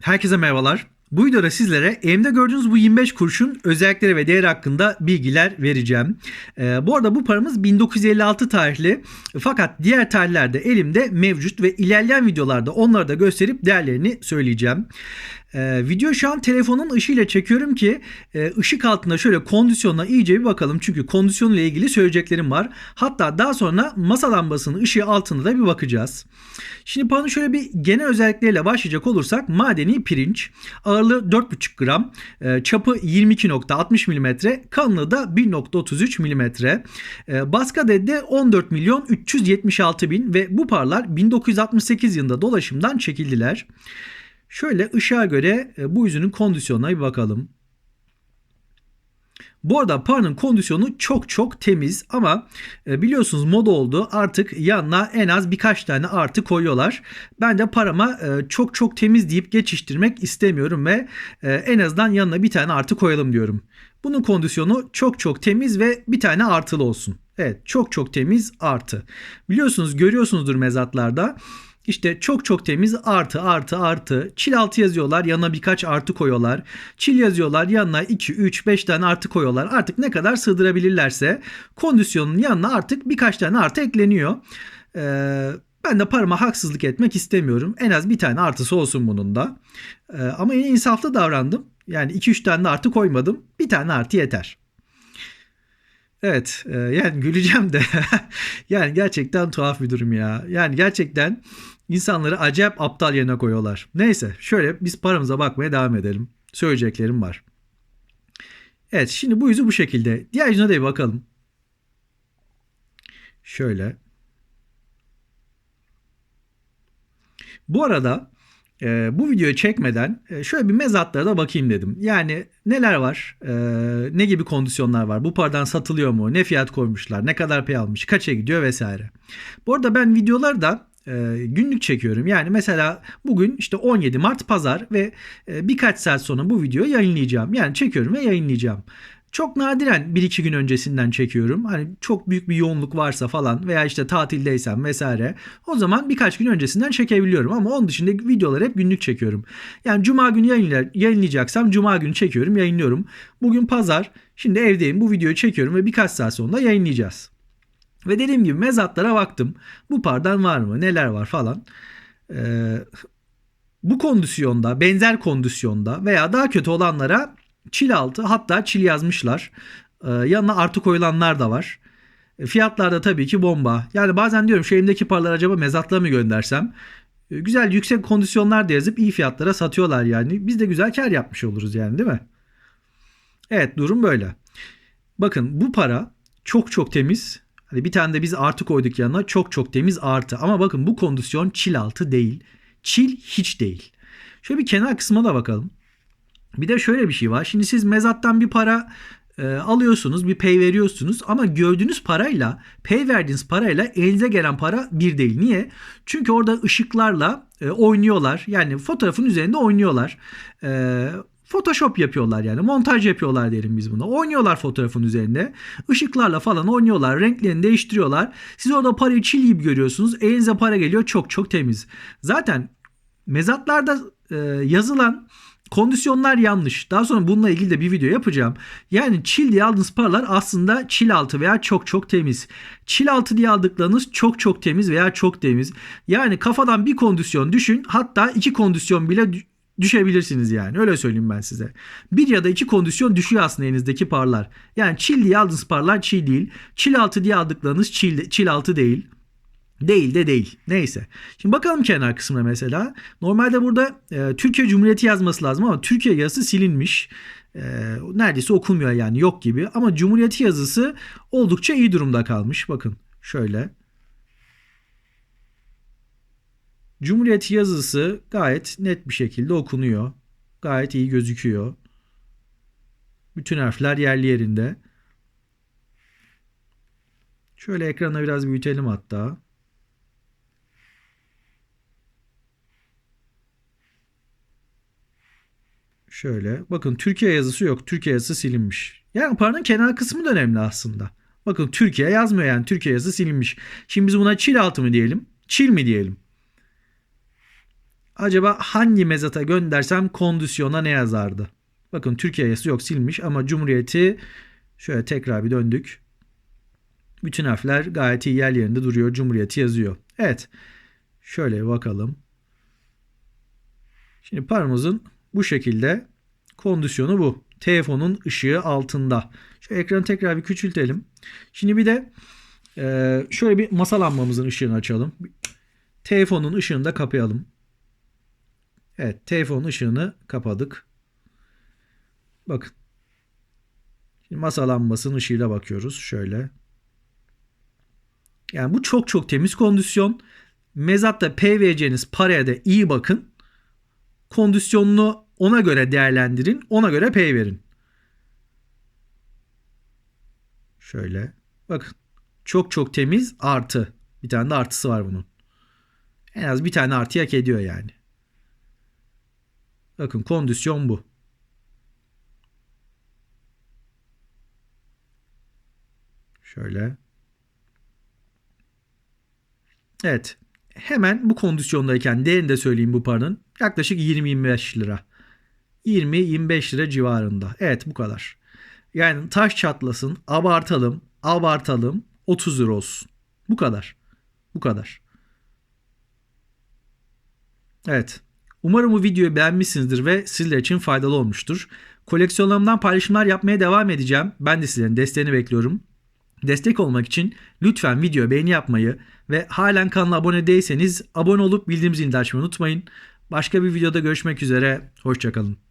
Herkese merhabalar. Bu videoda sizlere elimde gördüğünüz bu 25 kuruşun özellikleri ve değeri hakkında bilgiler vereceğim. Ee, bu arada bu paramız 1956 tarihli fakat diğer tarihlerde elimde mevcut ve ilerleyen videolarda onları da gösterip değerlerini söyleyeceğim. Ee, video şu an telefonun ışığıyla çekiyorum ki e, ışık altında şöyle kondisyonuna iyice bir bakalım. Çünkü kondisyonla ilgili söyleyeceklerim var. Hatta daha sonra masa lambasının ışığı altında da bir bakacağız. Şimdi paranın şöyle bir genel özellikleriyle başlayacak olursak madeni pirinç. Ağırlığı 4,5 gram. E, çapı 22.60 mm. Kalınlığı da 1.33 mm. E, baskı de 14 milyon 376 bin ve bu paralar 1968 yılında dolaşımdan çekildiler. Şöyle ışığa göre e, bu yüzünün kondisyonuna bir bakalım. Bu arada paranın kondisyonu çok çok temiz ama e, biliyorsunuz moda oldu artık yanına en az birkaç tane artı koyuyorlar. Ben de parama e, çok çok temiz deyip geçiştirmek istemiyorum ve en azından yanına bir tane artı koyalım diyorum. Bunun kondisyonu çok çok temiz ve bir tane artılı olsun. Evet çok çok temiz artı. Biliyorsunuz görüyorsunuzdur mezatlarda işte çok çok temiz artı artı artı. Çil altı yazıyorlar yanına birkaç artı koyuyorlar. Çil yazıyorlar yanına 2, 3, 5 tane artı koyuyorlar. Artık ne kadar sığdırabilirlerse kondisyonun yanına artık birkaç tane artı ekleniyor. Ee, ben de parama haksızlık etmek istemiyorum. En az bir tane artısı olsun bunun da. Ee, ama yine insaflı davrandım. Yani 2-3 tane artı koymadım. Bir tane artı yeter. Evet e, yani güleceğim de yani gerçekten tuhaf bir durum ya. Yani gerçekten insanları acayip aptal yerine koyuyorlar. Neyse şöyle biz paramıza bakmaya devam edelim. Söyleyeceklerim var. Evet şimdi bu yüzü bu şekilde. Diğer yüzüne de bir bakalım. Şöyle. Bu arada e, bu videoyu çekmeden e, şöyle bir mezatlara da bakayım dedim. Yani neler var? E, ne gibi kondisyonlar var? Bu paradan satılıyor mu? Ne fiyat koymuşlar? Ne kadar pay almış? Kaça gidiyor vesaire. Bu arada ben videoları da e, günlük çekiyorum. Yani mesela bugün işte 17 Mart pazar ve e, birkaç saat sonra bu videoyu yayınlayacağım. Yani çekiyorum ve yayınlayacağım. Çok nadiren 1-2 gün öncesinden çekiyorum. Hani çok büyük bir yoğunluk varsa falan veya işte tatildeysem vesaire. O zaman birkaç gün öncesinden çekebiliyorum. Ama onun dışında videoları hep günlük çekiyorum. Yani cuma günü yayınlayacaksam cuma günü çekiyorum yayınlıyorum. Bugün pazar. Şimdi evdeyim bu videoyu çekiyorum ve birkaç saat sonra yayınlayacağız. Ve dediğim gibi mezatlara baktım. Bu pardan var mı? Neler var falan. Ee, bu kondisyonda, benzer kondisyonda veya daha kötü olanlara çil altı hatta çil yazmışlar. Ee, yanına artı koyulanlar da var. E, fiyatlar da tabii ki bomba. Yani bazen diyorum şu elimdeki acaba mezatla mı göndersem? E, güzel yüksek kondisyonlar da yazıp iyi fiyatlara satıyorlar yani. Biz de güzel kar yapmış oluruz yani değil mi? Evet durum böyle. Bakın bu para çok çok temiz. Hani bir tane de biz artı koyduk yanına. Çok çok temiz artı. Ama bakın bu kondisyon çil altı değil. Çil hiç değil. Şöyle bir kenar kısmına da bakalım. Bir de şöyle bir şey var. Şimdi siz mezattan bir para e, alıyorsunuz, bir pay veriyorsunuz ama gördüğünüz parayla, pay verdiğiniz parayla elinize gelen para bir değil. Niye? Çünkü orada ışıklarla e, oynuyorlar. Yani fotoğrafın üzerinde oynuyorlar. E, Photoshop yapıyorlar yani montaj yapıyorlar diyelim biz buna. Oynuyorlar fotoğrafın üzerinde. Işıklarla falan oynuyorlar. Renklerini değiştiriyorlar. Siz orada parayı çil görüyorsunuz. Elinize para geliyor çok çok temiz. Zaten mezatlarda e, yazılan kondisyonlar yanlış. Daha sonra bununla ilgili de bir video yapacağım. Yani çil diye aldığınız paralar aslında çil altı veya çok çok temiz. Çil altı diye aldıklarınız çok çok temiz veya çok temiz. Yani kafadan bir kondisyon düşün. Hatta iki kondisyon bile düşebilirsiniz yani. Öyle söyleyeyim ben size. Bir ya da iki kondisyon düşüyor aslında elinizdeki parlar. Yani çil diye aldığınız parlar çil değil. Çil altı diye aldıklarınız çil, çil altı değil. Değil de değil. Neyse. Şimdi bakalım kenar kısmına mesela. Normalde burada e, Türkiye Cumhuriyeti yazması lazım ama Türkiye yazısı silinmiş. E, neredeyse okunmuyor yani yok gibi. Ama Cumhuriyeti yazısı oldukça iyi durumda kalmış. Bakın şöyle. Cumhuriyet yazısı gayet net bir şekilde okunuyor. Gayet iyi gözüküyor. Bütün harfler yerli yerinde. Şöyle ekrana biraz büyütelim hatta. Şöyle. Bakın Türkiye yazısı yok. Türkiye yazısı silinmiş. Yani paranın kenar kısmı da önemli aslında. Bakın Türkiye yazmıyor yani. Türkiye yazısı silinmiş. Şimdi biz buna çil altı mı diyelim? Çil mi diyelim? Acaba hangi mezata göndersem kondisyona ne yazardı? Bakın Türkiye yazısı yok silmiş ama Cumhuriyeti şöyle tekrar bir döndük. Bütün harfler gayet iyi yer yerinde duruyor. Cumhuriyeti yazıyor. Evet. Şöyle bakalım. Şimdi paramızın bu şekilde kondisyonu bu. Telefonun ışığı altında. Şu ekranı tekrar bir küçültelim. Şimdi bir de e, şöyle bir masa lambamızın ışığını açalım. Telefonun ışığını da kapayalım. Evet, telefonun ışığını kapadık. Bakın. Şimdi masa lambasının ışığıyla bakıyoruz. Şöyle. Yani bu çok çok temiz kondisyon. Mezatta vereceğiniz paraya da iyi bakın. Kondisyonunu ona göre değerlendirin. Ona göre pay verin. Şöyle. Bakın. Çok çok temiz artı. Bir tane de artısı var bunun. En az bir tane artı hak ediyor yani. Bakın kondisyon bu. Şöyle. Evet. Hemen bu kondisyondayken değerini de söyleyeyim bu paranın. Yaklaşık 20-25 lira. 20-25 lira civarında. Evet bu kadar. Yani taş çatlasın, abartalım, abartalım 30 lira olsun. Bu kadar. Bu kadar. Evet. Umarım bu videoyu beğenmişsinizdir ve sizler için faydalı olmuştur. Koleksiyonlarımdan paylaşımlar yapmaya devam edeceğim. Ben de sizlerin desteğini bekliyorum. Destek olmak için lütfen video beğeni yapmayı ve halen kanala abone değilseniz abone olup bildirim zilini açmayı unutmayın. Başka bir videoda görüşmek üzere. Hoşçakalın.